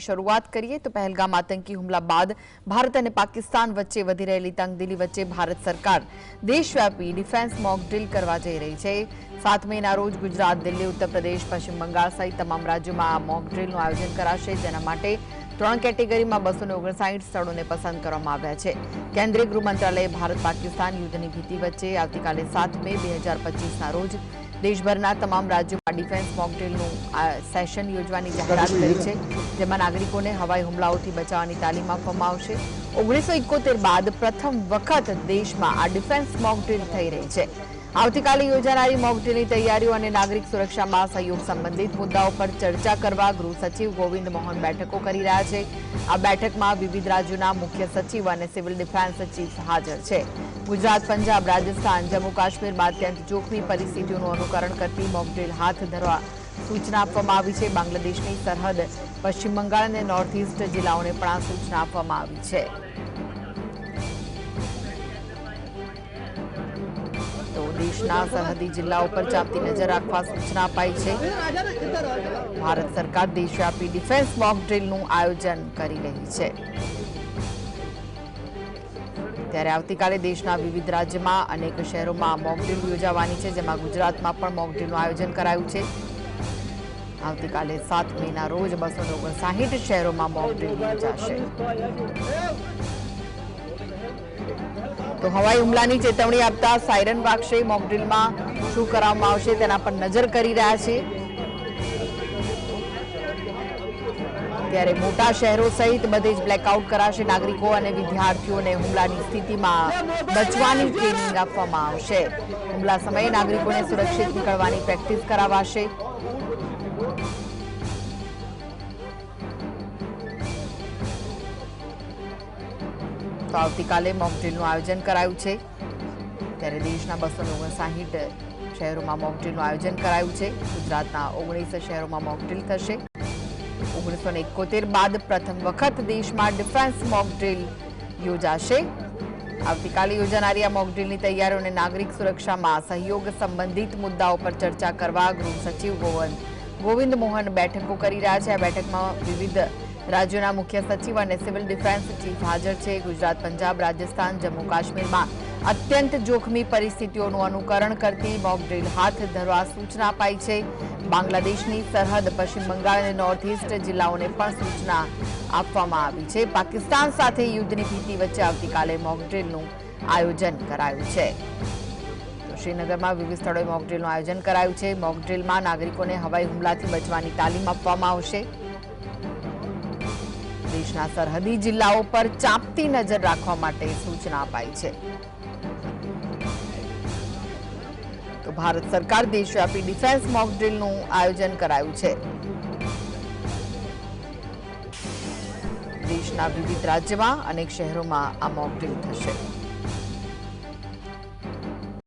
શરૂઆત કરીએ તો પહેલગામ આતંકી હુમલા બાદ ભારત અને પાકિસ્તાન વચ્ચે વધી રહેલી તંગદિલી વચ્ચે ભારત સરકાર દેશવ્યાપી ડિફેન્સ મોક ડ્રીલ કરવા જઈ રહી છે સાત મેના રોજ ગુજરાત દિલ્હી ઉત્તર પ્રદેશ પશ્ચિમ બંગાળ સહિત તમામ રાજ્યોમાં આ મોક ડ્રીલનું આયોજન કરાશે જેના માટે ત્રણ કેટેગરીમાં બસો ઓગણસાઠ સ્થળોને પસંદ કરવામાં આવ્યા છે કેન્દ્રીય ગૃહ મંત્રાલયે ભારત પાકિસ્તાન યુદ્ધની ભીતિ વચ્ચે આવતીકાલે સાત મે બે હજાર પચીસના રોજ દેશભરના તમામ રાજ્યોમાં ડિફેન્સ મોકડ્રીલનું સેશન યોજવાની જાહેરાત કરી છે. જેમાં નાગરિકોને હવાઈ હુમલાઓથી બચાવવાની તાલીમ આપવામાં આવશે. ઓગણીસો એકોતેર બાદ પ્રથમ વખત દેશમાં આ ડિફેન્સ મોકડ્રીલ થઈ રહી છે. આવતીકાલે યોજાનારી મોકડ્રીલની તૈયારીઓ અને નાગરિક સુરક્ષામાં સહયોગ સંબંધિત મુદ્દાઓ પર ચર્ચા કરવા ગૃહ સચિવ ગોવિંદ મોહન બેઠકો કરી રહ્યા છે. આ બેઠકમાં વિવિધ રાજ્યોના મુખ્ય સચિવ અને સિવિલ ડિફેન્સ ચીફ હાજર છે. ગુજરાત, પંજાબ, રાજસ્થાન, જમ્મુ કાશ્મીરમાં અત્યંત જોખમી પરિસ્થિતિઓનું અનુકરણ કરતી મોક ડ્રીલ હાથ ધરવા સૂચના આપવામાં આવી છે. બાંગ્લાદેશની સરહદ, પશ્ચિમ બંગાળ અને નોર્થ ઇસ્ટ જિલ્લાઓને પણ આ સૂચના આપવામાં આવી છે. તો દેશના સરહદી જિલ્લાઓ પર ચાપતી નજર રાખવા સૂચના અપાઈ છે. ભારત સરકાર દેશવ્યાપી ડિફેન્સ મોક ડ્રીલનું આયોજન કરી રહી છે. ત્યારે આવતીકાલે દેશના વિવિધ રાજ્યમાં અનેક શહેરોમાં મોકડ્રીલ યોજાવાની છે, જેમાં ગુજરાતમાં પણ મોકડ્રીલનું આયોજન કરાયું છે. આવતીકાલે સાત મેના રોજ બસો ઓગણસાહીઠ શહેરોમાં મોકડ્રીલ યોજાશે. તો હવાઈ હુમલાની ચેતવણી આપતા સાયરન વાગશે. મોકડ્રીલમાં શું કરવામાં આવશે તેના પર નજર કરી રહ્યા છે. ત્યારે મોટા શહેરો સહિત બધે જ બ્લેકઆઉટ કરાશે નાગરિકો અને વિદ્યાર્થીઓને હુમલાની સ્થિતિમાં બચવાની ટ્રેનિંગ આપવામાં આવશે. હુમલા સમયે નાગરિકોને સુરક્ષિત નીકળવાની પ્રેક્ટિસ કરાવાશે. તો આવતીકાલે મોક ડ્રીલનું આયોજન કરાયું છે. ત્યારે દેશના બસો ઓગણસાહીઠ શહેરોમાં મોકડ્રીલનું આયોજન કરાયું છે. ગુજરાતના ઓગણીસ શહેરોમાં મોકડ્રીલ થશે. ઓગણીસો એકોતેર બાદ પ્રથમ વખત દેશમાં ડિફેન્સ મોક યોજાશે. આવતીકાલે યોજાનારી આ મોક ડ્રીલની તૈયારીઓ અને નાગરિક સુરક્ષામાં સહયોગ સંબંધિત મુદ્દાઓ પર ચર્ચા કરવા ગૃહ સચિવ ગોવન ગોવિંદ મોહન બેઠકો કરી રહ્યા છે. આ બેઠકમાં વિવિધ રાજ્યોના મુખ્ય સચિવ અને સિવિલ ડિફેન્સ ચીફ હાજર છે. ગુજરાત, પંજાબ, રાજસ્થાન, જમ્મુ કાશ્મીરમાં અત્યંત જોખમી પરિસ્થિતિઓનું અનુકરણ કરતી મોક ડ્રીલ હાથ ધરવા સૂચના અપાઈ છે. બાંગ્લાદેશની સરહદ પશ્ચિમ બંગાળ અને નોર્થ ઇસ્ટ જિલ્લાઓને પણ સૂચના આપવામાં આવી છે. પાકિસ્તાન સાથે યુદ્ધની ભીતિ વચ્ચે આવતીકાલે મોક ડ્રીલનું આયોજન કરાયું છે. શ્રીનગરમાં વિવિધ સ્થળોએ મોક ડ્રીલનું આયોજન કરાયું છે. મોક ડ્રીલમાં નાગરિકોને હવાઈ હુમલાથી બચવાની તાલીમ આપવામાં આવશે. દેશના સરહદી જિલ્લાઓ પર ચાંપતી નજર રાખવા માટે સૂચના અપાઈ છે. તો ભારત સરકાર દેશવ્યાપી ડિફેન્સ મોક ડ્રીલનું આયોજન કરાયું છે. દેશના વિવિધ રાજ્યમાં અનેક શહેરોમાં આ મોક થશે.